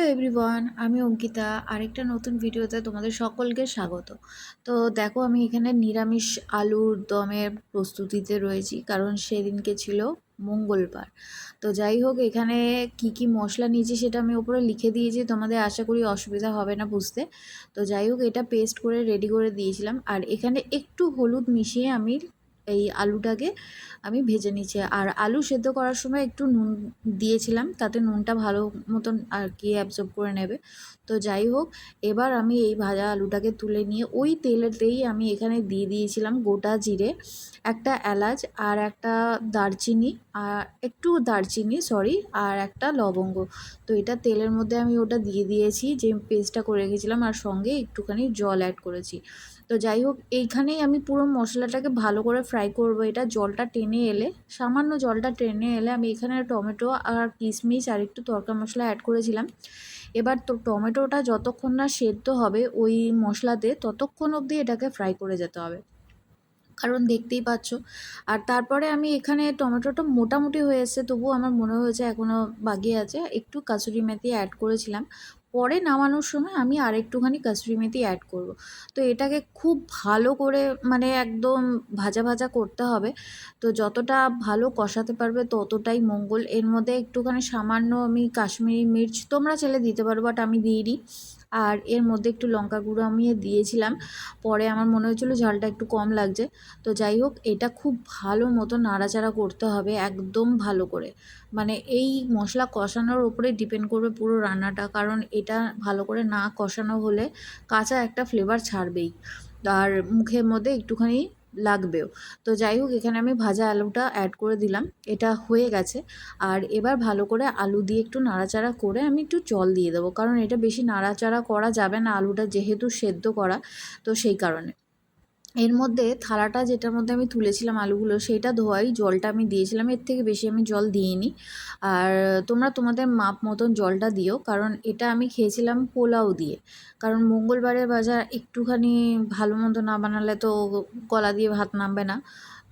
Hello everyone, আমি অঙ্কিতা। আরেকটা নতুন ভিডিওতে তোমাদের সকলকে স্বাগত। তো দেখো, আমি এখানে নিরামিষ আলুর দমের প্রস্তুতিতে রয়েছি, কারণ সেদিনকে ছিল মঙ্গলবার। তো যাই হোক, এখানে কি কি মশলা নিয়েছি সেটা আমি ওপরে লিখে দিয়েছি। তোমাদের আশা করি অসুবিধা হবে না বুঝতে। তো যাই হোক, এটা পেস্ট করে রেডি করে দিয়েছিলাম। আর এখানে একটু হলুদ মিশিয়ে আমি এই আলুটাকে আমি ভেজে নিচ্ছি। আর আলু সেদ্ধ করার সময় একটু নুন দিয়েছিলাম, তাতে নুনটা ভালো মতন আর কি অ্যাবজর্ব করে নেবে। তো যাই হোক, এবার আমি এই ভাজা আলুটাকে তুলে নিয়ে ওই তেলেতেই আমি এখানে দিয়ে দিয়েছিলাম গোটা জিরে, একটা এলাচ আর একটা দারচিনি, আর একটু দারচিনি সরি আর একটা লবঙ্গ। তো এটা তেলের মধ্যে আমি ওটা দিয়ে দিয়েছি, যে পেস্টটা করে রেখেছিলাম, আর সঙ্গে একটুখানি জল অ্যাড করেছি। তো যাই হোক এইখানেই আমি পুরো মশলাটাকে ভালো করে ফ্রাই করব। এটা জলটা টেনে এলে, সামান্য জলটা টেনে এলে আমি এখানে টমেটো আর কিশমিশ আর একটু তরকা মশলা অ্যাড করেছিলাম। এবার তো টমেটোটা যতক্ষণ না সেদ্ধ হবে, ওই মশলাতে ততক্ষণ অবধি এটাকে ফ্রাই করে যেতে হবে। কারণ দেখতেই পাচ্ছ। আর তারপরে আমি এখানে টমেটোটা মোটামুটি হয়ে এসছে, তবুও আমার মনে হয়েছে এখনও বাগিয়ে আছে। একটু কাসুরি মেথি অ্যাড করেছিলাম। পরে নামানোর সময় আমি আর একটুখানি কাসুরি মেথি অ্যাড করব। তো এটাকে খুব ভালো করে মানে একদম ভাজা ভাজা করতে হবে। তো যতটা ভালো কষাতে পারবে ততটাই মঙ্গল। এর মধ্যে একটুখানি সামান্য আমি কাশ্মীরি মির্চ তোমরা চাইলে দিতে পারো বাট আমি দিইনি। আর এর মধ্যে একটু লঙ্কা গুঁড়ো আমি দিয়েছিলাম। পরে আমার মনে হয়েছিলো ঝালটা একটু কম লাগছে। তো যাই হোক, এটা খুব ভালো মতো নাড়াচাড়া করতে হবে একদম ভালো করে। মানে এই মশলা কষানোর উপরে ডিপেন্ড করবে পুরো রান্নাটা, কারণ এটা ভালো করে না কষানো হলে কাঁচা একটা ফ্লেভার ছাড়বেই। আর মুখের মধ্যে একটুখানি লাগবেও। তো যাই হোক, এখানে আমি ভাজা আলুটা অ্যাড করে দিলাম। এটা হয়ে গেছে। আর এবার ভালো করে আলু দিয়ে একটু নাড়াচাড়া করে আমি একটু জল দিয়ে দেবো। কারণ এটা বেশি নাড়াচাড়া করা যাবে না আলুটা যেহেতু সেদ্ধ করা, তো সেই কারণে। এর মধ্যে থালাটা যেটার মধ্যে আমি তুলেছিলাম আলুগুলো সেইটা ধোয়াই, জলটা আমি দিয়েছিলাম। এর থেকে বেশি আমি জল দিইনি। আর তোমরা তোমাদের মাপ মতন জলটা দিও, কারণ এটা আমি খেয়েছিলাম পোলাও দিয়ে। কারণ মঙ্গলবারের বাজার একটুখানি ভালো মতো না বানালে তো গলা দিয়ে ভাত নামবে না।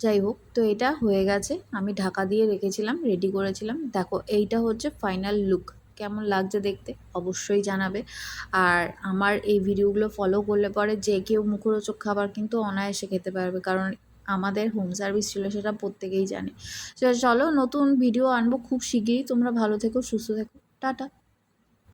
যাই হোক, তো এটা হয়ে গেছে। আমি ঢাকা দিয়ে রেখেছিলাম রেডি করেছিলাম। দেখো, এইটা হচ্ছে ফাইনাল লুক কেমন লাগছে দেখতে অবশ্যই জানাবে। আর আমার এই ভিডিওগুলো ফলো করলে পরে যে কেউ মুখরোচক খাবার কিন্তু অনায়াসে খেতে পারবে, কারণ আমাদের হোম সার্ভিস ছিল সেটা প্রত্যেকেই জানে। চলো নতুন ভিডিও আনব খুব শিগগিরই, তোমরা ভালো থেকো, সুস্থ থেকো, টাটা।